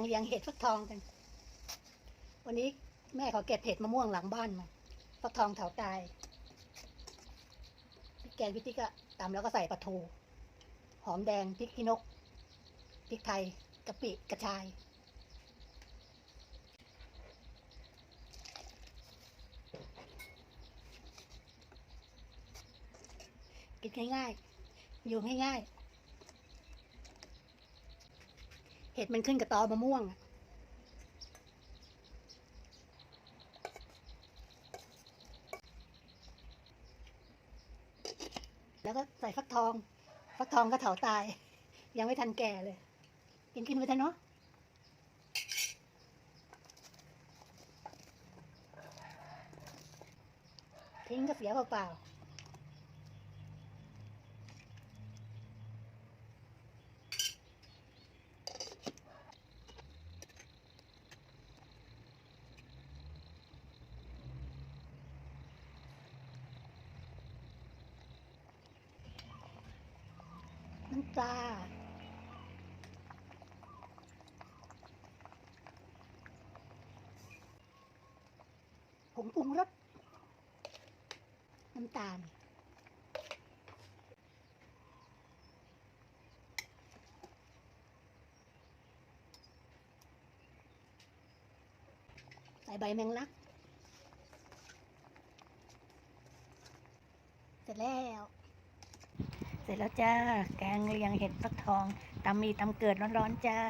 งเลียงเห็ดฟักทองกัน วันนี้แม่ขอเก็บเห็ดมะม่วงหลังบ้านมาฟักทองเถาตายพริกแกงพริกที่ก็ตำแล้วก็ใส่ปลาทู หอมแดงพริกขี้นกพริกไทยกะปิกระชาย กินง่ายๆ อยู่ง่ายๆ เห็ดมันขึ้นกับตอมะม่วงแล้วก็ใส่ฟักทอง ฟักทองก็เถาตาย ยังไม่ทันแก่เลย กินกินไปเถอะเนาะทิ้งก็เสียเปล่าๆ น้ำปลาผงปรุงรสน้ำตาล ใส่ใบแมงลัก เสร็จแล้ว เสร็จแล้วจ้า แกงเลียงเห็ดฟักทองตำมีตำเกิดร้อนๆจ้า